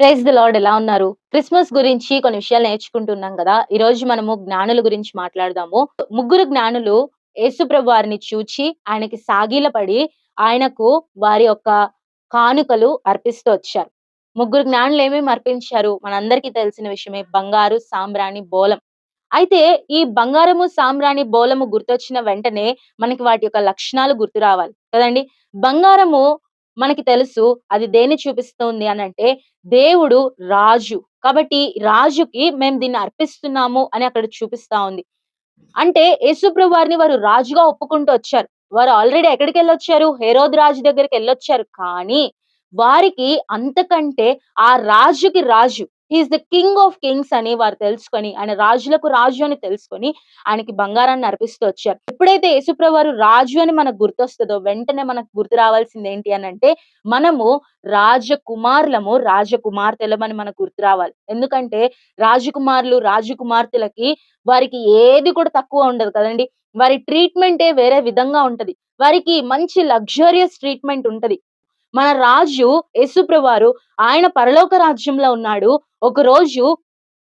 Praise the lord ఎలా ఉన్నారు? Christmas గురించి కొన్ని విషయాలు నేర్చుకుంటున్నాం కదా. ఈ రోజు మనము జ్ఞానుల గురించి మాట్లాడదాము. ముగ్గురు జ్ఞానులు యేసుప్రభు వారిని చూచి ఆయనకి సాగిలపడి ఆయనకు వారి యొక్క కానుకలు అర్పిస్తూ వచ్చారు. ముగ్గురు జ్ఞానులు ఏమేమి అర్పించారు? మనందరికీ తెలిసిన విషయమే బంగారు సాంబ్రాణి బోలం. అయితే ఈ బంగారము సాంబ్రాణి బోలము గుర్తొచ్చిన వెంటనే మనకి వాటి యొక్క లక్షణాలు గుర్తు రావాలి. కదండి? బంగారము మనకి తెలుసు అది దేన్ని చూపిస్తుంది అని అంటే దేవుడు రాజు. కాబట్టి రాజుకి మేము దీన్ని అర్పిస్తున్నాము అని అక్కడ చూపిస్తా ఉంది. అంటే యేసుప్రభు వారిని వారు రాజుగా ఒప్పుకుంటూ వచ్చారు. వారు ఆల్రెడీ ఎక్కడికి వెళ్ళొచ్చారు? హెరోద్ రాజు దగ్గరికి వెళ్ళొచ్చారు. కానీ వారికి అంతకంటే ఆ రాజుకి Raju is the king of kings అని వారు తెలుసుకొని ఆయన రాజులకు రాజు అని తెలుసుకొని ఆయనకి బంగారాన్ని అర్పిస్తూ వచ్చారు. ఎప్పుడైతే యేసుప్రభు వారు రాజు అని మనకు గుర్తొస్తుందో వెంటనే మనకు గుర్తు రావాల్సింది ఏంటి అని అంటే మనము రాజకుమారులము రాజకుమార్తెలమని మనకు గుర్తు రావాలి. ఎందుకంటే రాజకుమారులు రాజకుమార్తెలకి వారికి ఏది కూడా తక్కువ ఉండదు కదండి. వారి ట్రీట్మెంటే వేరే విధంగా ఉంటది. వారికి మంచి లగ్జరియస్ ట్రీట్మెంట్ ఉంటది. మన రాజు యేసుప్రవారు ఆయన పరలోక రాజ్యంలో ఉన్నాడు. ఒక రోజు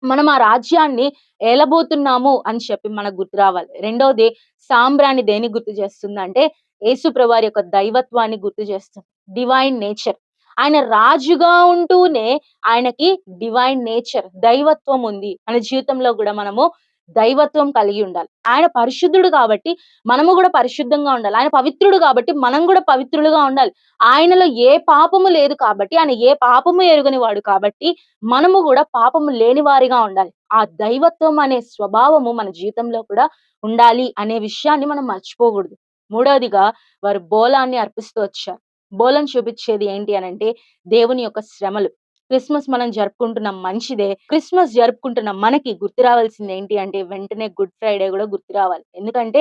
మనం ఆ రాజ్యాన్ని ఏలబోతున్నాము అని చెప్పి మనకు గుర్తు రావాలి. రెండవది సాంబ్రాన్ని దేని గుర్తు చేస్తుంది అంటే యేసుప్రవారి యొక్క దైవత్వాన్ని గుర్తు చేస్తుంది. డివైన్ నేచర్ ఆయన రాజుగా ఉంటూనే ఆయనకి డివైన్ నేచర్ దైవత్వం ఉంది. మన జీవితంలో కూడా మనము దైవత్వం కలిగి ఉండాలి. ఆయన పరిశుద్ధుడు కాబట్టి మనము కూడా పరిశుద్ధంగా ఉండాలి. ఆయన పవిత్రుడు కాబట్టి మనం కూడా పవిత్రులుగా ఉండాలి. ఆయనలో ఏ పాపము లేదు కాబట్టి ఆయన ఏ పాపము ఎరుగని వాడు కాబట్టి మనము కూడా పాపము లేని వారిగా ఉండాలి. ఆ దైవత్వం అనే స్వభావము మన జీవితంలో కూడా ఉండాలి అనే విషయాన్ని మనం మర్చిపోకూడదు. మూడవదిగా వారు బోలాన్ని అర్పిస్తూ వచ్చారు. బోలం చూపించేది ఏంటి అని అంటే దేవుని యొక్క శ్రమలు. క్రిస్మస్ మనం జరుపుకుంటున్నాం మంచిదే. క్రిస్మస్ జరుపుకుంటున్న మనకి గుర్తు రావాల్సింది ఏంటి అంటే వెంటనే గుడ్ ఫ్రైడే కూడా గుర్తు రావాలి. ఎందుకంటే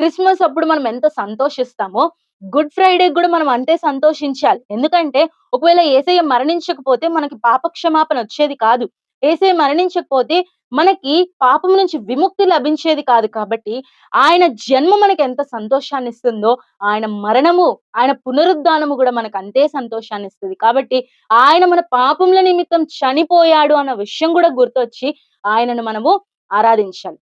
క్రిస్మస్ అప్పుడు మనం ఎంత సంతోషిస్తామో గుడ్ ఫ్రైడే కూడా మనం అంతే సంతోషించాలి. ఎందుకంటే ఒకవేళ ఏసయ్య మరణించకపోతే మనకి పాపక్షమాపణ వచ్చేది కాదు. ఏసై మరణించకపోతే మనకి పాపం నుంచి విముక్తి లభించేది కాదు కాబట్టి ఆయన జన్మ మనకి ఎంత సంతోషాన్ని ఇస్తుందో ఆయన మరణము ఆయన పునరుద్ధానము కూడా మనకు అంతే సంతోషాన్ని ఇస్తుంది. కాబట్టి ఆయన మన పాపముల నిమిత్తం చనిపోయాడు అన్న విషయం కూడా గుర్తొచ్చి ఆయనను మనము ఆరాధించాలి.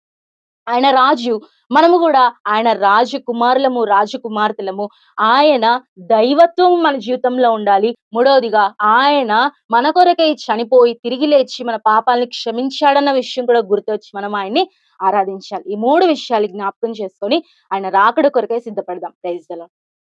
ఆయన రాజు. మనము కూడా ఆయన రాజకుమారులము రాజకుమార్తెలము. ఆయన దైవత్వం మన జీవితంలో ఉండాలి. మూడవదిగా ఆయన మన కొరకై చనిపోయి తిరిగి లేచి మన పాపాలని క్షమించాడన్న విషయం కూడా గుర్తొచ్చి మనం ఆయన్ని ఆరాధించాలి. ఈ మూడు విషయాలు జ్ఞాపకం చేసుకొని ఆయన రాకడ కొరకై సిద్ధపడదాం. ప్రైజ్